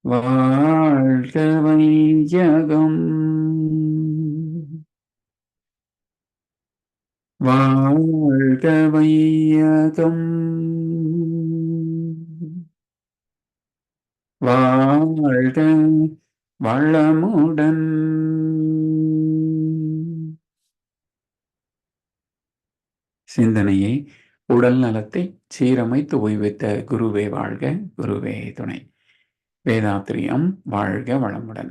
வாழ்க வையகம். வாழ்க வையகம். வாழ்க வளமுடன். சிந்தனையை உடல் நலத்தை சீரமைத்து ஓய்வித்த குருவே வாழ்க குருவே துணை. வேதாத்திரியம் வாழ்க வளமுடன்.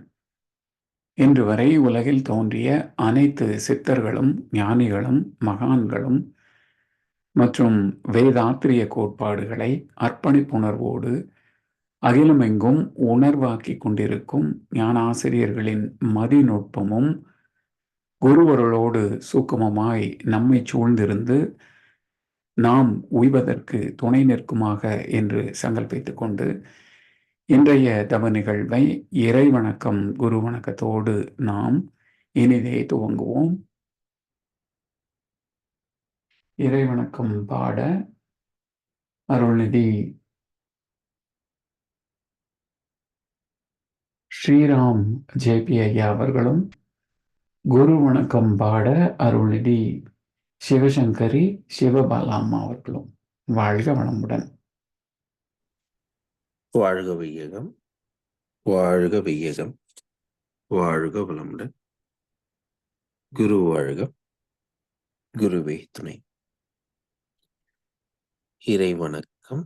இன்று வரை உலகில் தோன்றிய அனைத்து சித்தர்களும் ஞானிகளும் மகான்களும் மற்றும் வேதாத்திரிய கோட்பாடுகளை அர்ப்பணிப்புணர்வோடு அகிலமெங்கும் உணர்வாக்கி கொண்டிருக்கும் ஞானாசிரியர்களின் மதிநுட்பமும் குருவர்களோடு சூக்கமமாய் நம்மை சூழ்ந்திருந்து நாம் உய்வதற்கு துணை நிற்குமாக என்று சங்கல்பித்துக் கொண்டு இன்றைய தவ நிகழ்வை இறை வணக்கம் குரு வணக்கத்தோடு நாம் இனிதே துவங்குவோம். இறை வணக்கம் பாட அருள்நிதி ஸ்ரீராம் ஜேபி ஐயா அவர்களும் குரு வணக்கம் பாட அருள்நிதி சிவசங்கரி சிவபாலா அம்மா அவர்களும் வாழ்க வளமுடன். வாழ்க வையகம் வாழ்க வையகம் வாழ்க வளமுடன். குரு வாழ்க குருவே துணை. இறை வணக்கம்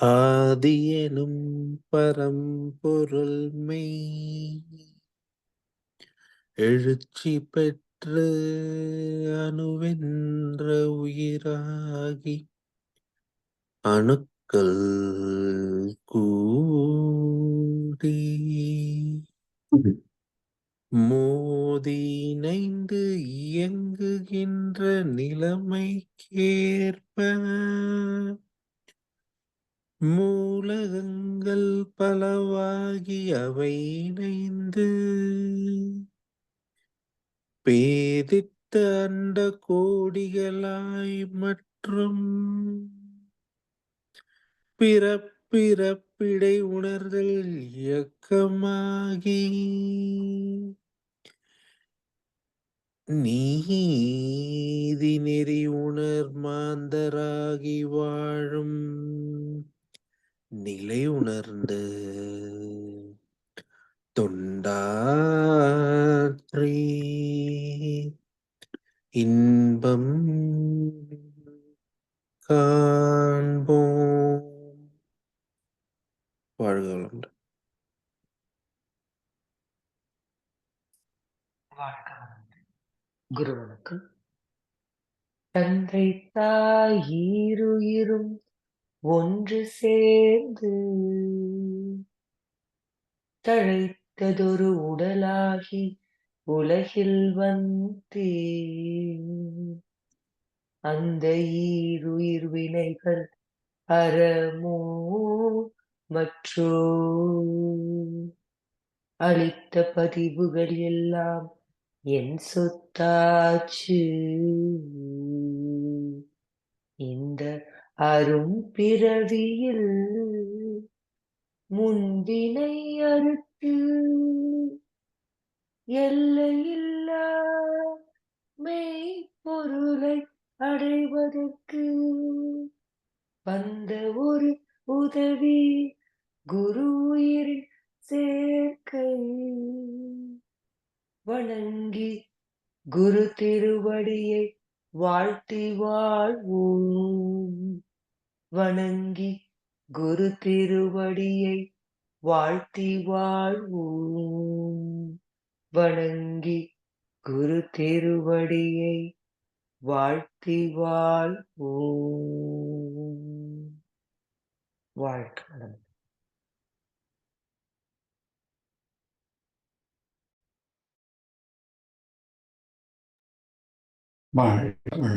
ஆதியனும் பரம்பொருள் மெய் எழுச்சி பெற்ற அணுவென்ற உயிராகி அணுக்கள் கூடி மோதினைந்து இயங்குகின்ற நிலைமைக்கேற்ப மூலகங்கள் பலவாகி அவை இணைந்து பேதித்த அண்ட கோடிகளாய் மற்றும் பிறப்பிறப்பிடை உணர்தல் இயக்கமாகி நீதி நெறி உணர் மாந்தராகி வாழும் நிலை உணர்ந்து தொண்டாற்றி. இன்பம் காண்போம். வாழ்க குருவனுக்கு தந்தை தாயிருயிரும் ஒன்று சேர்ந்து தழைத்ததொரு உடலாகி உலகில் வந்தே அந்த ஈருயிர் வினைகள் அறமோ மற்றோ? அளித்த பதிவுகள் எல்லாம் என் சொத்தாச்சு. இந்த அரும் பிறவியில் முன்பினை அறுத்த எல்லையில்லா மெய்ப்பொருளை அடைவதற்கு வந்த ஒரு உதவி குரு உயிரின் சேர்க்கை. வணங்கி குரு திருவடியை வாழ்த்தி வாழ்வோம். வணங்கி குரு திருவடியை வாழ்த்தி வாழ்வோம். வணங்கி குரு திருவடியை வாழ்த்தி வாழ்வோம். வாழ்க்கை வளமுடன். வாழ்க வளமுடன்.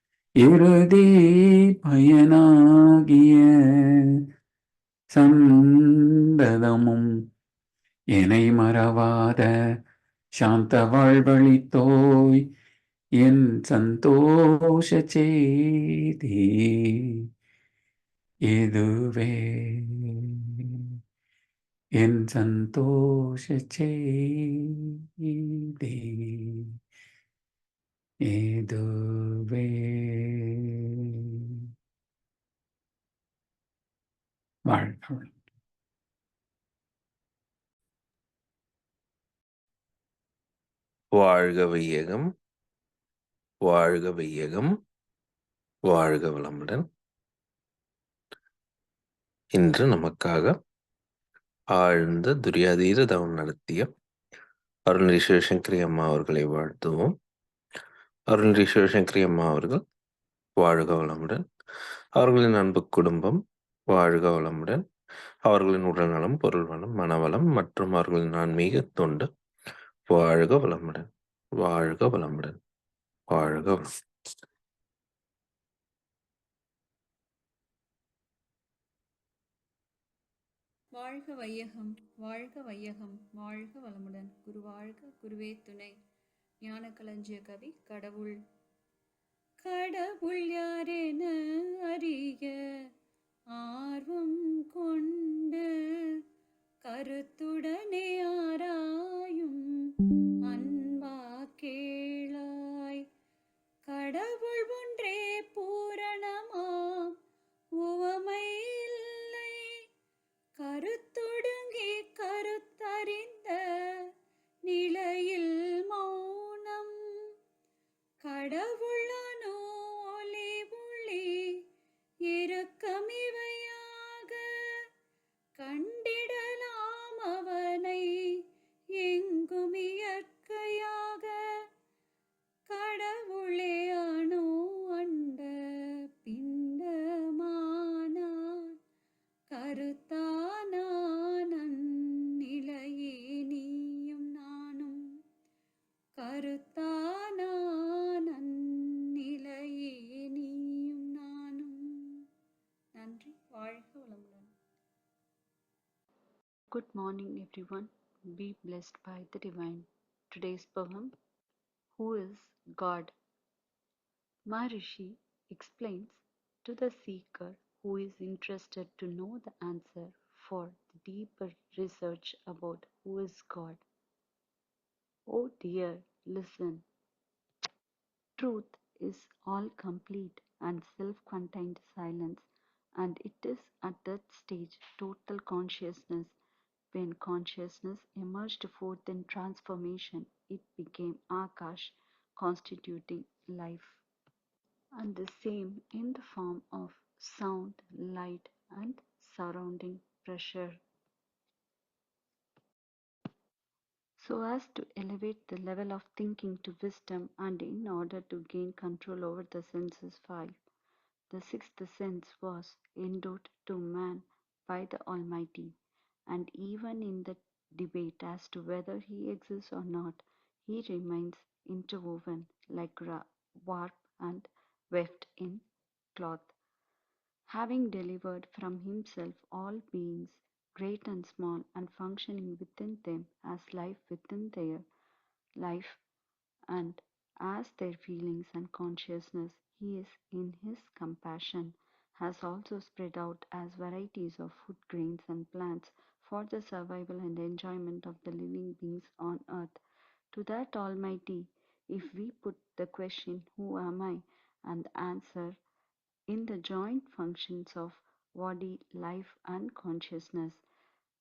இறுதி பயனாகிய சந்ததமும் என்னை மறவாத சாந்த வாழ்வழித்தோய் என் சந்தோஷ செய்தி இதுவே என் சந்தோஷ செய்தி இதுவே வாழ்க வாழ்க வையகம் வாழ்க வையகம் வாழ்க வளமுடன் இன்று நமக்காக ஆழ்ந்த துரியாதீர தவம் நடத்திய அருள்நிதி சிவசங்கரி அம்மா அவர்களை வாழ்த்துவோம் அருள்நிதி சிவசங்கரி அம்மா அவர்கள் வாழ்க வளமுடன். அவர்களின் அன்பு குடும்பம் வாழ்க வளமுடன். அவர்களின் உடல்நலம் பொருள் வளம் மனவளம் மற்றும் அவர்களின் ஆன்மீக தொண்டு வாழ்க வளமுடன். வாழ்க வளமுடன். வாழ்க வளம் வாழ்க வையகம் வாழ்க வையகம் வாழ்க வளமுடன். குரு வாழ்க குருவே துணை. ஞான களஞ்சிய கவி கடவுள். கடவுள் யாரென அறிய ஆர்வம் கொண்டு கருத்துடனே ஆராயும் அன்பா கேளாய். கடவுள் ஒன்றே பூரணமா உவமை இல்லை. கருத்தொடுங்கி கருத்தறிந்த நிலையில் மா கடவுளனோ morning, everyone. Be blessed by the divine. Today's poem Who is God? Maharishi explains to the seeker who is interested to know the answer for the deeper research about who is God. Oh dear, listen. Truth is all complete and self contained silence, and it is at that stage total consciousness. When consciousness emerged forth in transformation, it became Akash, constituting life, and the same in the form of sound, light, and surrounding pressure. so as to elevate the level of thinking to wisdom and in order to gain control over the senses five. The sixth sense was endowed to man by the Almighty, and even in the debate as to whether he exists or not, he remains interwoven like warp and weft in cloth. Having delivered from himself all beings, great and small, and functioning within them as life within their life, and as their feelings and consciousness, he is in his compassion, has also spread out as varieties of food grains and plants for the survival and enjoyment of the living beings on earth. To that Almighty, if we put the question, Who am I? and answer, in the joint functions of body, life, and consciousness,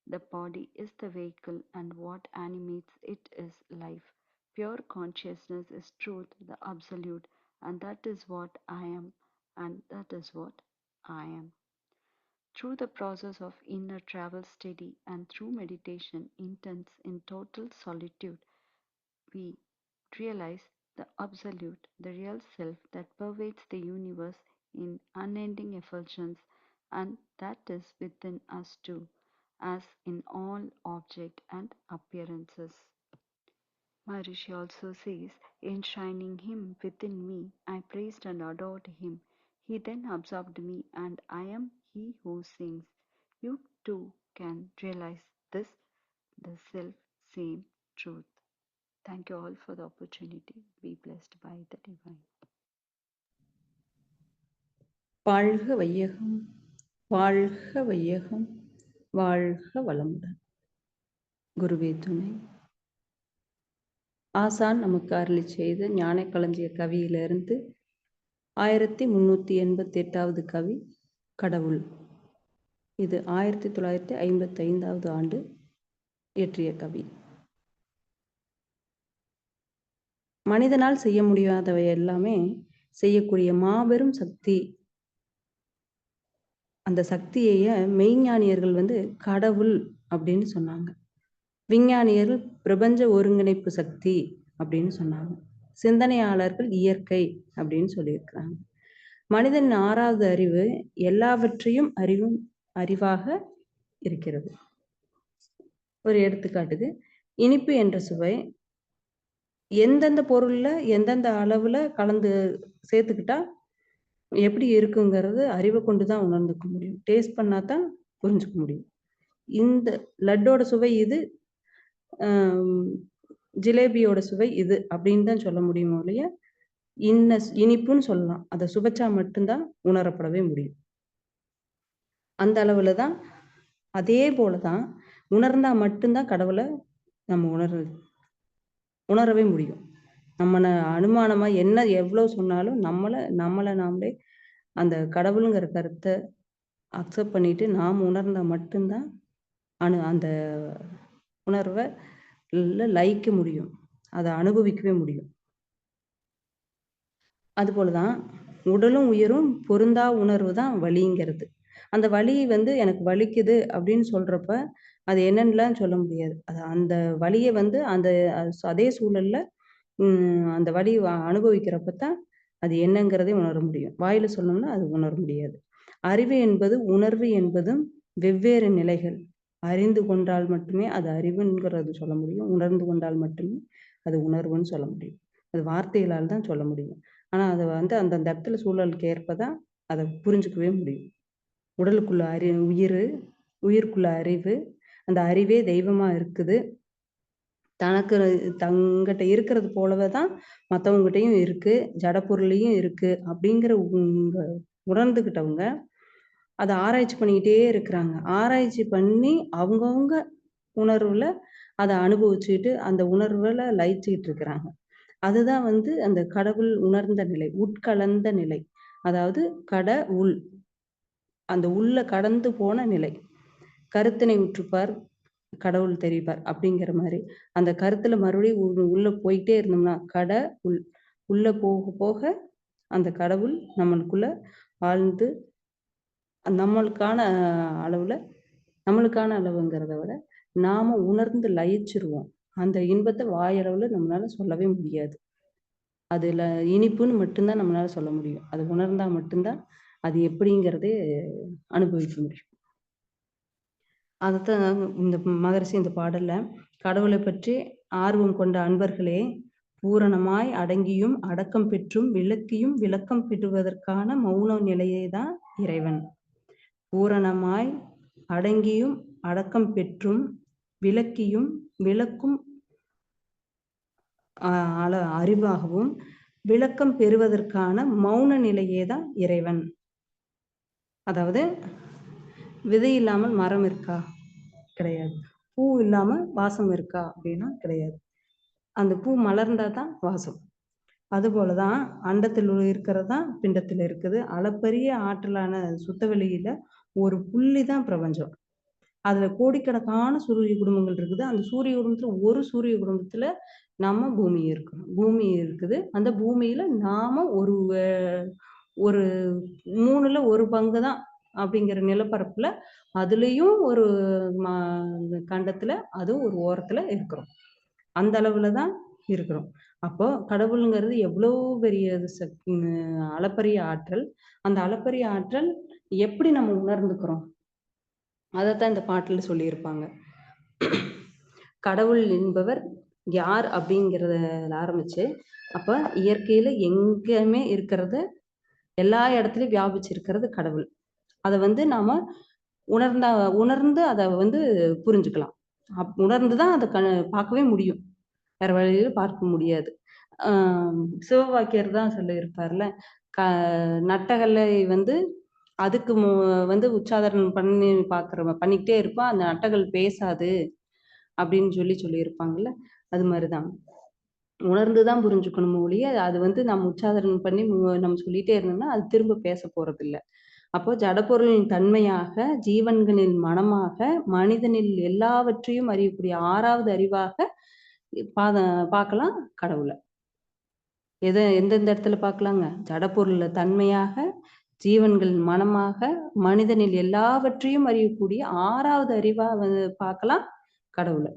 the body is the vehicle, and what animates it is life. Pure consciousness is truth, the absolute, and that is what I am, and that is what I am. Through the process of inner travel steady and through meditation intense in total solitude, we realize the Absolute, the real self that pervades the universe in unending effulgence, and that is within us too, as in all object and appearances. Maharishi also says, Enshrining him within me, I praised and adored him. He then absorbed me, and I am he who sings. You too can realize this, the self same truth. Thank you all for the opportunity. Be blessed by the divine. வாழ்க வையகம் வாழ்க வையகம் வாழ்க வளமுடன் குருவே துணை ஆசான் நமக்கு அருளி செய்த ஞான களஞ்சிய கவியிலிருந்து ஆயிரத்தி முந்நூற்றி எண்பத்தி எட்டாவது கவி கடவுள். இது ஆயிரத்தி தொள்ளாயிரத்தி ஐம்பத்தி ஐந்தாவது ஆண்டு இயற்றிய கவி. மனிதனால் செய்ய முடியாதவை எல்லாமே செய்யக்கூடிய மாபெரும் சக்தி. அந்த சக்தியைய மெய்ஞானியர்கள் வந்து கடவுள் அப்படின்னு சொன்னாங்க. விஞ்ஞானியர்கள் பிரபஞ்ச ஒருங்கிணைப்பு சக்தி அப்படின்னு சொன்னாங்க. சிந்தனையாளர்கள் இயற்கை அப்படின்னு சொல்லியிருக்கிறாங்க. மனிதன் ஆறாவது அறிவு எல்லாவற்றையும் அறிவும் அறிவாக இருக்கிறது. ஒரு எடுத்துக்காட்டுக்கு இனிப்பு என்ற சுவை எந்தெந்த பொருள்ல எந்தெந்த அளவுல கலந்து சேர்த்துக்கிட்டா எப்படி இருக்குங்கிறது அறிவை கொண்டு தான் உணர்ந்துக்க முடியும். டேஸ்ட் பண்ணா தான் புரிஞ்சுக்க முடியும். இந்த லட்டோட சுவை இது. ஜிலேபியோட சுவை இது அப்படின்னு தான் சொல்ல முடியுமோ இல்லையா? இன்ன இனிப்புன்னு சொல்லலாம். அதை சுவைச்சா மட்டும்தான் உணரப்படவே முடியும். அந்த அளவுல தான் அதே போலதான் உணர்ந்தா மட்டும்தான் கடவுளை நம்ம உணர் உணரவே முடியும். நம்ம அனுமானமா என்ன எவ்வளவு சொன்னாலும் நம்மளை நம்மளை நாமளே அந்த கடவுளுங்கிற கருத்தை அக்செப்ட் பண்ணிட்டு நாம் உணர்ந்தா மட்டும்தான் அனு அந்த உணர்வை லயிக்க முடியும். அதை அனுபவிக்கவே முடியும். அதுபோலதான் உடலும் உயிரும் பொருந்தா உணர்வு தான் வலிங்கிறது. அந்த வலி வந்து எனக்கு வலிக்குது அப்படின்னு சொல்றப்ப அது என்னன்னுலாம் சொல்ல முடியாது. அது அந்த வலியை வந்து அந்த அதே சூழல்ல அந்த வலி அனுபவிக்கிறப்ப தான் அது என்னங்கிறதே உணர முடியும். வாயில சொன்னோம்னா அது உணர முடியாது. அறிவு என்பது உணர்வு என்பதும் வெவ்வேறு நிலைகள். அறிந்து கொண்டால் மட்டுமே அது அறிவுங்கிறது சொல்ல முடியும். உணர்ந்து கொண்டால் மட்டுமே அது உணர்வுன்னு சொல்ல முடியும். அது வார்த்தைகளால் தான் சொல்ல முடியும். ஆனால் அதை வந்து அந்தந்த இடத்துல சூழலுக்கு ஏற்ப தான் அதை புரிஞ்சுக்கவே முடியும். உடலுக்குள்ள அறி உயிர் உயிருக்குள்ள அறிவு அந்த அறிவே தெய்வமாக இருக்குது. தனக்கு தங்கிட்ட இருக்கிறது போலவே தான் மற்றவங்ககிட்டையும் இருக்குது ஜடப்பொருளையும் இருக்குது அப்படிங்கிற உணர்ந்துகிட்டவங்க அதை ஆராய்ச்சி பண்ணிக்கிட்டே இருக்கிறாங்க. ஆராய்ச்சி பண்ணி அவங்கவுங்க உணர்வுல அதை அனுபவிச்சுக்கிட்டு அந்த உணர்வுல லயிச்சுக்கிட்டு இருக்கிறாங்க. அதுதான் வந்து அந்த கடவுள் உணர்ந்த நிலை உட்கலந்த நிலை. அதாவது கட உள். அந்த உள்ள கடந்து போன நிலை. கருத்தினை உற்றுப்பார் கடவுள் தெரிவிப்பார் அப்படிங்கிற மாதிரி. அந்த கருத்துல மறுபடியும் உள்ள போயிட்டே இருந்தோம்னா கடை உள். உள்ள போக போக அந்த கடவுள் நம்மளுக்குள்ள வாழ்ந்து நம்மளுக்கான அளவுல நம்மளுக்கான அளவுங்கிறத விட நாம உணர்ந்து லயிச்சிருவோம். அந்த இன்பத்தை வாயளவுல நம்மளால சொல்லவே முடியாது. அதுல இனிப்புன்னு மட்டும்தான் நம்மளால சொல்ல முடியும். அது உணர்ந்தா மட்டும்தான் அது எப்படிங்கிறதே அனுபவிக்க முடியும். அதைத்தான் இந்த மகரிஷி இந்த பாடல்ல கடவுளை பற்றி ஆர்வம் கொண்ட அன்பர்களே பூரணமாய் அடங்கியும் அடக்கம் பெற்றும் விளக்கியும் விளக்கம் பெறுவதற்கான மௌன நிலையே தான் இறைவன். பூரணமாய் அடங்கியும் அடக்கம் பெற்றும் விளக்கியும் விளக்கும் அறிவாகவும் விளக்கம் பெறுவதற்கான மௌன நிலையே தான் இறைவன். அதாவது விதை இல்லாமல் மரம் இருக்கா? கிடையாது. பூ இல்லாம வாசம் இருக்கா அப்படின்னா கிடையாது. அந்த பூ மலர்ந்தா தான் வாசம். அது போலதான் அண்டத்தில் இருக்கிறது தான் பிண்டத்தில் இருக்குது. அளப்பரிய ஆற்றலான சுத்தவெளியில ஒரு புள்ளி தான் பிரபஞ்சம். அதுல கோடிக்கணக்கான சூரிய குடும்பங்கள் இருக்குது. அந்த சூரிய குடும்பத்துல ஒரு சூரிய குடும்பத்துல நம்ம பூமி இருக்கிறோம் பூமி இருக்குது. அந்த பூமியில நாம ஒரு ஒரு மூணுல ஒரு பங்கு தான் அப்படிங்கிற நிலப்பரப்புல அதுலயும் ஒரு கண்டத்துல அதுவும் ஒரு ஓரத்துல இருக்கிறோம். அந்த அளவுல தான் இருக்கிறோம். அப்போ கடவுளுங்கிறது எவ்வளோ பெரிய சக் அளப்பரிய ஆற்றல். அந்த அளப்பரிய ஆற்றல் எப்படி நம்ம உணர்ந்துக்கிறோம்? அதைத்தான் இந்த பாட்டில் சொல்லியிருப்பாங்க. கடவுள் என்பவர் யார் அப்படிங்கிறத ஆரம்பிச்சு அப்ப இயற்கையில எங்கேயுமே இருக்கிறத எல்லா இடத்துலயும் வியாபிச்சிருக்கிறது கடவுள். அதை வந்து நாம உணர்ந்தா உணர்ந்து அதை வந்து புரிஞ்சுக்கலாம். அப் உணர்ந்து தான் அதை க பார்க்கவே முடியும். வேற வழியில பார்க்க முடியாது. ஆஹ் சிவவாக்கியர் தான் சொல்லியிருப்பார்ல க நட்டகலை வந்து அதுக்கு மு வந்து உச்சாதரணம் பண்ணி பார்க்குற பண்ணிக்கிட்டே இருப்பான் அந்த நட்டகள் பேசாது அப்படின்னு சொல்லி சொல்லியிருப்பாங்கல்ல அது மாதிரிதான். உணர்ந்து தான் புரிஞ்சுக்கணும் ஒழிய அது வந்து நம்ம உச்சாதரணம் பண்ணி நம்ம சொல்லிட்டே இருந்தோம்னா அது திரும்ப பேச போறது இல்ல அப்போ ஜடப்பொருளின் தன்மையாக ஜீவன்களின் மனமாக மனிதனில் எல்லாவற்றையும் அறியக்கூடிய ஆறாவது அறிவாக பாத பார்க்கலாம் கடவுளை. எதை எந்தெந்த இடத்துல பார்க்கலாங்க? ஜடப்பொருள்ல தன்மையாக ஜீவன்களின் மனமாக மனிதனில் எல்லாவற்றையும் அறியக்கூடிய ஆறாவது அறிவா வந்து பார்க்கலாம் கடவுளை.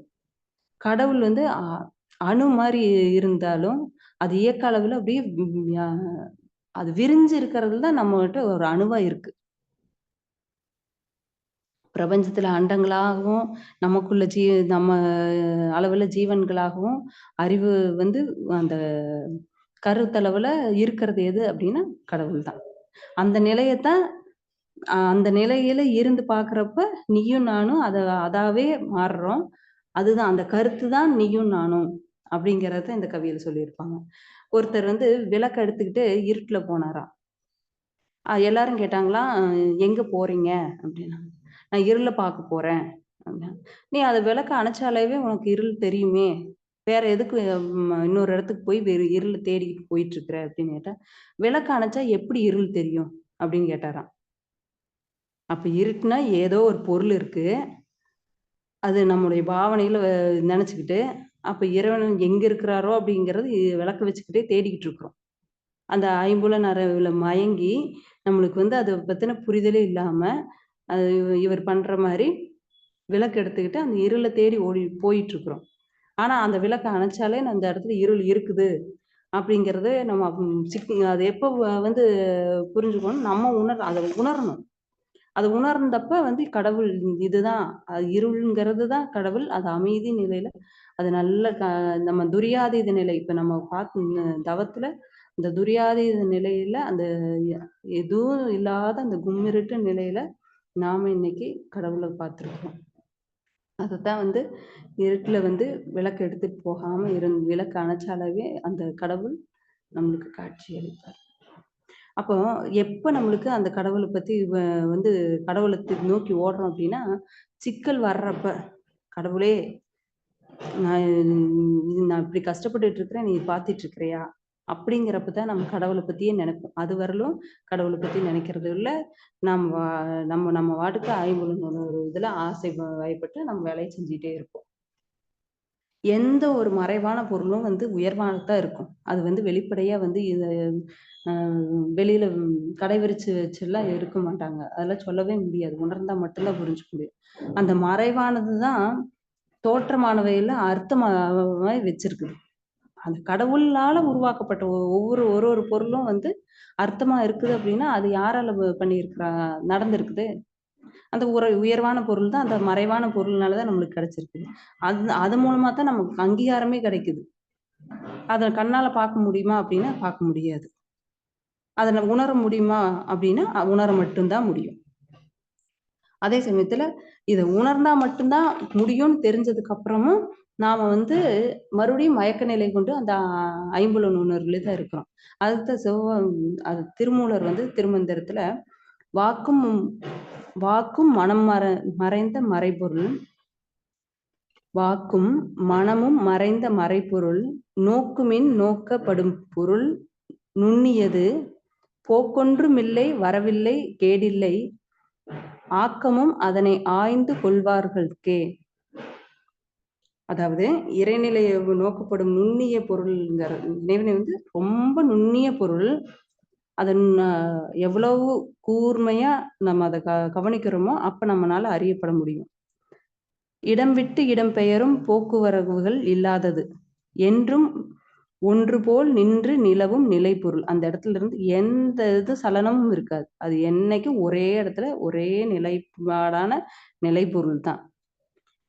கடவுள் வந்து அ- அணு மாதிரி இருந்தாலும் அது இயக்க அளவுல அப்படியே அது விரிஞ்சு இருக்கிறது தான் நம்மகிட்ட ஒரு அணுவா இருக்கு. பிரபஞ்சத்துல அண்டங்களாகவும் நமக்குள்ள ஜீ நம்ம அளவுல ஜீவன்களாகவும் அறிவு வந்து அந்த கருத்தளவுல இருக்கிறது எது அப்படின்னா கடவுள் தான். அந்த நிலையத்தான் அந்த நிலையில இருந்து பாக்குறப்ப நீயும் நானும் அத அதாவே மாறுறோம். அதுதான் அந்த கருத்து தான் நீயும் நானும் அப்படிங்கறத இந்த கவியில சொல்லியிருப்பாங்க. ஒருத்தர் வந்து விளக்கு எடுத்துக்கிட்டு இருட்டுல போனாரா? ஆஹ் எல்லாரும் கேட்டாங்களா எங்க போறீங்க? அப்படின்னா நான் இருள பார்க்க போறேன். நீ அதை விளக்க அணைச்சாலேவே உனக்கு இருள் தெரியுமே. வேற எதுக்கு இன்னொரு இடத்துக்கு போய் வேறு இருள் தேடிக்கிட்டு போயிட்டு இருக்கிற அப்படின்னு கேட்டா விளக்கு அணைச்சா எப்படி இருள் தெரியும் அப்படின்னு கேட்டாராம். அப்ப இருட்டுனா ஏதோ ஒரு பொருள் இருக்கு. அது நம்முடைய பாவனையில நினைச்சுக்கிட்டு அப்ப இறைவன் எங்க இருக்கிறாரோ அப்படிங்கறது விளக்கு விளக்க வச்சுக்கிட்டே தேடிக்கிட்டு இருக்கிறோம். அந்த ஐம்புல அறிவுல மயங்கி நம்மளுக்கு வந்து அதை பத்தின புரிதலே இல்லாம அது இவர் பண்ற மாதிரி விளக்கு எடுத்துக்கிட்டு அந்த இருளை தேடி ஓடி போயிட்டு இருக்கிறோம் ஆனா அந்த விளக்கை அணைச்சாலே அந்த இடத்துல இருள் இருக்குது. அப்படிங்கறது நம்ம சிக் அது எப்போ வந்து புரிஞ்சுக்கணும். நம்ம உணர் அதை உணரணும். அது உணர்ந்தப்ப வந்து கடவுள் இதுதான். அது இருள்ங்கிறது தான் கடவுள். அது அமைதி நிலையில அது நல்ல க நம்ம துரியாதீத நிலை. இப்ப நம்ம பார்த்து தவத்துல இந்த துரியாதீத நிலையில அந்த எதுவும் இல்லாத அந்த கும்மிருட்டு நிலையில நாம இன்னைக்கு கடவுளை பார்த்துருக்கோம். அதுதான் வந்து இருட்டில் வந்து விளக்கு எடுத்துட்டு போகாமல் இருந் விளக்கு அணைச்சாலவே அந்த கடவுள் நம்மளுக்கு காட்சி அளிப்பார். அப்போ எப்போ நம்மளுக்கு அந்த கடவுளை பற்றி வ- வந்து கடவுளை நோக்கி ஓடுறோம் அப்படின்னா சிக்கல் வர்றப்ப கடவுளே நான் இது- நான் இப்படி கஷ்டப்பட்டுட்டு இருக்கிறேன் நீ பார்த்துட்டு இருக்கிறியா? அப்படிங்கிறப்ப தான் நம்ம கடவுளை பத்தியே நினைப்போம். அது வரலும் கடவுளை பத்தி நினைக்கிறது இல்லை. நம்ம நம்ம நம்ம வாட்டுக்கு ஐம்பது ஒரு இதுல ஆசை வயப்பட்டு நம்ம வேலையை செஞ்சுட்டே இருப்போம். எந்த ஒரு மறைவான பொருளும் வந்து உயர்வானதா இருக்கும். அது வந்து வெளிப்படையா வந்து இது வெளியில் வெளியில ம், வச்செல்லாம் இருக்க மாட்டாங்க. அதெல்லாம் சொல்லவே முடியாது. உணர்ந்தா மட்டும்தான் புரிஞ்சுக்க முடியும். அந்த மறைவானதுதான் தோற்றமானவையில அர்த்தமாக வச்சிருக்குது. அந்த கடவுளால உருவாக்கப்பட்ட ஒ- ஒவ்வொரு ஒரு ஒரு பொருளும் வந்து அர்த்தமா இருக்குது அப்படின்னா அது யாரால பண்ணியிருக்கிறா நடந்திருக்குது? அந்த உர உயர்வான பொருள் தான் அந்த மறைவான பொருள்னாலதான் நம்மளுக்கு கிடைச்சிருக்குது. அது அது மூலமா தான் நமக்கு அங்கீகாரமே கிடைக்குது. அதை கண்ணால பார்க்க முடியுமா அப்படின்னா பார்க்க முடியாது. அதை உணர முடியுமா அப்படின்னா உணர மட்டும்தான் முடியும். அதே சமயத்துல இதை உணர்ந்தா மட்டும்தான் முடியும்னு தெரிஞ்சதுக்கு அப்புறமும் நாம வந்து மறுபடியும் மயக்க நிலை கொண்டு அந்த ஐம்புலன் உணர்வுல தான் இருக்கிறோம். அடுத்த சிவ அது திருமூலர் வந்து திருமந்திரத்துல வாக்கும் வாக்கும் மனம் மற மறைந்த மறைபொருள் வாக்கும் மனமும் மறைந்த மறைபொருள் நோக்குமின் நோக்கப்படும் பொருள் நுண்ணியது போக்கொன்றுமில்லை வரவில்லை கேடில்லை ஆக்கமும் அதனை ஆய்ந்து கொள்வார்கள்கே அதாவது இறைநிலையை நோக்கப்படும் நுண்ணிய பொருள்ங்கிற இறைவனை வந்து ரொம்ப நுண்ணிய பொருள். அதன் எவ்வளவு கூர்மையா நம்ம அதை க கவனிக்கிறோமோ அப்ப நம்மளால அறியப்பட முடியும். இடம் விட்டு இடம் பெயரும் போக்குவரவுகள் இல்லாதது. என்றும் ஒன்று போல் நின்று நிலவும் நிலைப்பொருள். அந்த இடத்துல இருந்து எந்த இது சலனமும் இருக்காது. அது என்னைக்கும் ஒரே இடத்துல ஒரே நிலைப்பாடான நிலைப்பொருள் தான்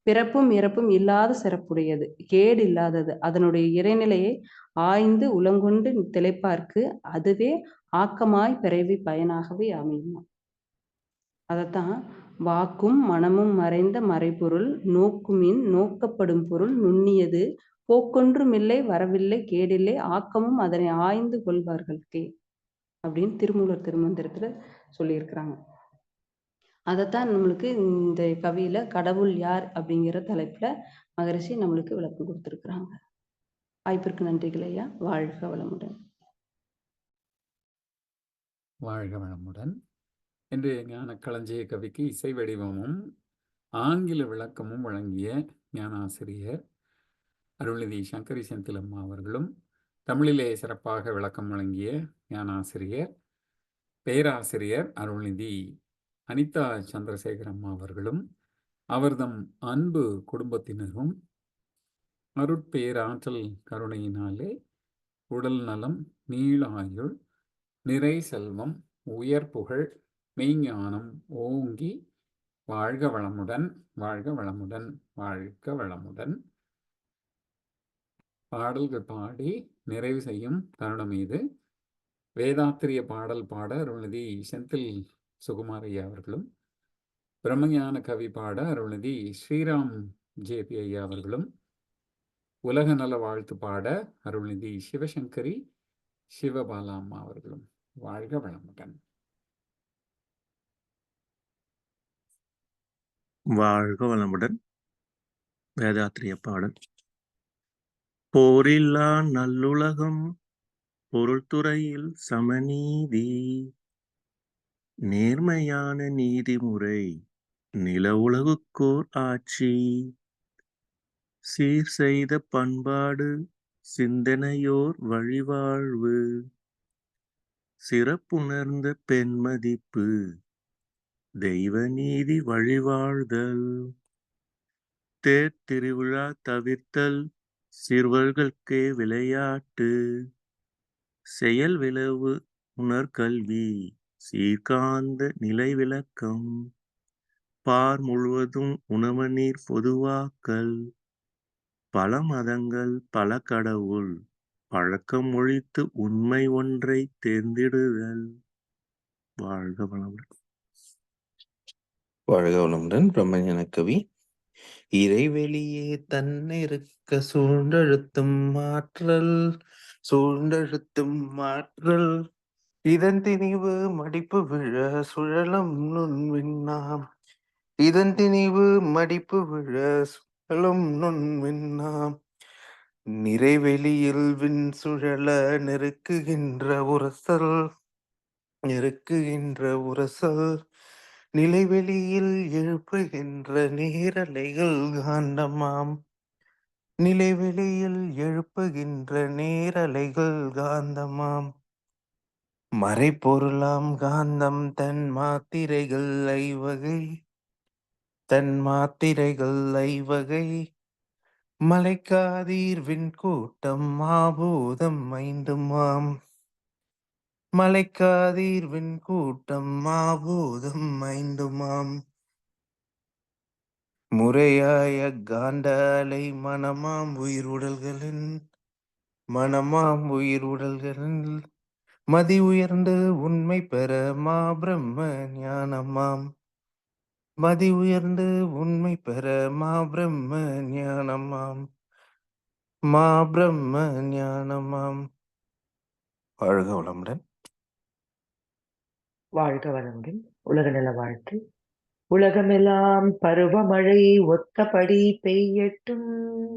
பிறப்பும் இறப்பும் இல்லாத சிறப்புடையது கேடு இல்லாதது. அதனுடைய இறைநிலையை ஆய்ந்து உளங்கொண்டு திளைப்பார்க்கு அதுவே ஆக்கமாய் பிறவி பயனாகவே அமையுமா. அதைத்தான் வாக்கும் மனமும் மறைந்த மறைபொருள் நோக்குமின் நோக்கப்படும் பொருள் நுண்ணியது. போக்கொன்றுமில்லை வரவில்லை கேடில்லை ஆக்கமும் அதனை ஆய்ந்து கொள்வார்களுக்கே அப்படின்னு திருமூலர் திருமந்திரத்துல சொல்லியிருக்கிறாங்க. அதைத்தான் நம்மளுக்கு இந்த கவியில கடவுள் யார் அப்படிங்கிற தலைப்புல மகரிஷி நம்மளுக்கு விளக்கம் கொடுத்துருக்குறாங்க. வாய்ப்பிற்கு நன்றிகள் ஐயா. வாழ்க வளமுடன். வாழ்க வளமுடன். என்று ஞான களஞ்சிய கவிக்கு இசை வடிவமும் ஆங்கில விளக்கமும் வழங்கிய ஞானாசிரியர் அருள்நிதி சங்கரி செந்திலம்மா அவர்களும் தமிழிலே சிறப்பாக விளக்கம் வழங்கிய ஞானாசிரியர் பேராசிரியர் அருள்நிதி அனிதா சந்திரசேகர் அம்மா அவர்களும் அவர்தம் அன்பு குடும்பத்தினரும் அருட்பேராற்றல் கருணையினாலே உடல் நலம் நீள ஆயுள் நிறை செல்வம் உயர் புகழ் மெய்ஞானம் ஓங்கி வாழ்க வளமுடன் வாழ்க வளமுடன் வாழ்க வளமுடன். பாடல்கள் பாடி நிறைவு செய்யும் தருணம் இது. வேதாத்திரிய பாடல் பாட அருள்நிதி செந்தில் சுகுமாரையா அவர்களும் பிரம்மஞான கவி பாட அருள்நிதி ஸ்ரீராம் ஜேபி ஐயா அவர்களும் உலக நல வாழ்த்து பாட அருள்நிதி சிவசங்கரி சிவபாலா அம்மா அவர்களும். வாழ்க வளமுடன். வாழ்க வளமுடன். வேதாத்திரிய பாடல். போரில்லா நல்லுலகம் பொருள்துறையில் சமநீதி. நேர்மையான நீதிமுறை நில உலகுக்கோர் ஆட்சி. சீர் செய்த பண்பாடு சிந்தனையோர் வழிவாழ்வு. சிறப்புணர்ந்த பெண்மதிப்பு தெய்வ நீதி வழிவாழ்தல். தேர் திருவிழா தவிர்த்தல் சிறுவர்களுக்கே விளையாட்டு. செயல் விளைவு உணர்கல்வி. சீர்காந்த நிலை விளக்கம் பார் முழுவதும் உணவு நீர் பொதுவாக்கல். பல மதங்கள் பல கடவுள் பழக்கம் ஒழித்து உண்மை ஒன்றை தேர்ந்திடுதல். வாழ்க வளமுடன். வாழ்க வளமுடன் பிரம்மஞான கவி. இறைவெளியே தன்னிருக்க சூழ்ந்தழுத்தும் மாற்றல் சூழ்ந்தழுத்தும் மாற்றல். இதன் திணிவு மடிப்பு விழ சுழலும் நுண்விண்ணாம் இதன் திணிவு மடிப்பு விழ சுழலும் நுண்விண்ணாம் நிறைவெளியில் விண் சுழல நெருக்குகின்ற உரசல் நெருக்குகின்ற உரசல். நிலைவெளியில் எழுப்புகின்ற நேரலைகள் காந்தமாம். நிலைவெளியில் எழுப்புகின்ற நேரலைகள் காந்தமாம். மறைப்பொருளாம் காந்தம் தன் மாத்திரைகள் ஐவகை. தன் மாத்திரைகள் ஐவகை. மலைக்காதீர் கூட்டம் மாபூதம் ஐந்துமாம் மலைக்காதீர் கூட்டம் மாபூதம் ஐந்துமாம் முறையாய காண்டாலை மனமாம் உயிர் உடல்களின். மனமாம் உயிர் உடல்களின் மதி உயர்ந்து உண்மை பெற மா பிரம்ம ஞானமாம். மதி உயர்ந்து உண்மை பெற மா பிரம்ம ஞானமாம். மா பிரம்ம ஞானமாம். வாழ்க வளமுடன். வாழ்க வளமுடன். உலக நல வாழ்த்து. உலகமெல்லாம் பருவமழை ஒத்தபடி பெய்யட்டும்.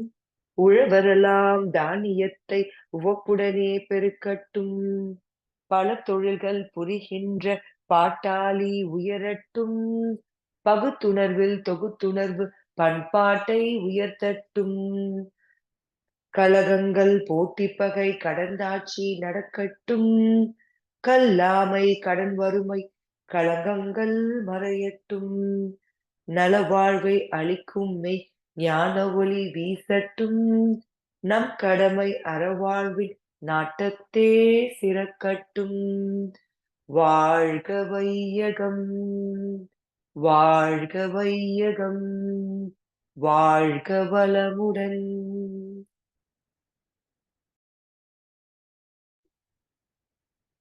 உழவரெல்லாம் தானியத்தை உவப்புடனே பெருக்கட்டும். பல தொழில்கள் புரிகின்ற பாட்டாளி உயரட்டும். பகுத்துணர்வில் தொகுத்துணர்வு பண்பாட்டை உயர்த்தட்டும். கலகங்கள் போட்டி பகை கடந்தாட்சி நடக்கட்டும். கல்லாமை கடன் வறுமை களங்கங்கள் மறையட்டும். நலவாழ்வை அளிக்கும் மெய் ஞான ஒளி வீசட்டும். நம் கடமை அறவாழ்வின் நாட்டத்தே சிறக்கட்டும். வாழ்க வையகம். வாழ்க வையகம். வாழ்க வளமுடன்.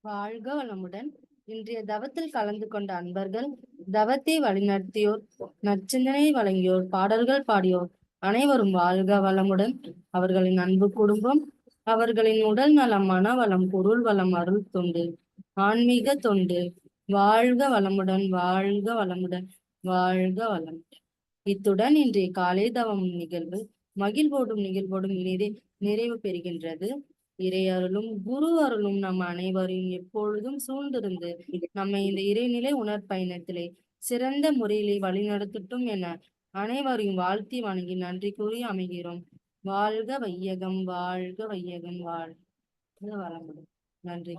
வாழ்க வளமுடன். இன்றைய தவத்தில் கலந்து கொண்ட அன்பர்கள் தவத்தை வழிநடத்தியோர் நற்சிந்தனை வழங்கியோர் பாடல்கள் பாடியோர் அனைவரும் வாழ்க வளமுடன். அவர்களின் அன்பு குடும்பம் அவர்களின் உடல் நலம் மனவளம் பொருள் வளம் அருள் தொண்டு ஆன்மீக தொண்டு வாழ்க வளமுடன் வாழ்க வளமுடன் வாழ்க வளமுடன். இத்துடன் இன்றைய காலை தவம் நிகழ்வு மகிழ்வோடும் நிகழ்வோடும் நிறை நிறைவு பெறுகின்றது. இறை அருளும் குரு அருளும் நம் அனைவரையும் எப்பொழுதும் சூழ்ந்திருந்து நம்மை இந்த இறைநிலை உணர்பயணத்திலே சிறந்த முறையிலே வழிநடத்தட்டும் என அனைவரையும் வாழ்த்தி வணங்கி நன்றி கூறி அமைகிறோம். வாழ்க வையகம் வாழ்க வையகம் வாழ்க வளமுடன் நன்றி.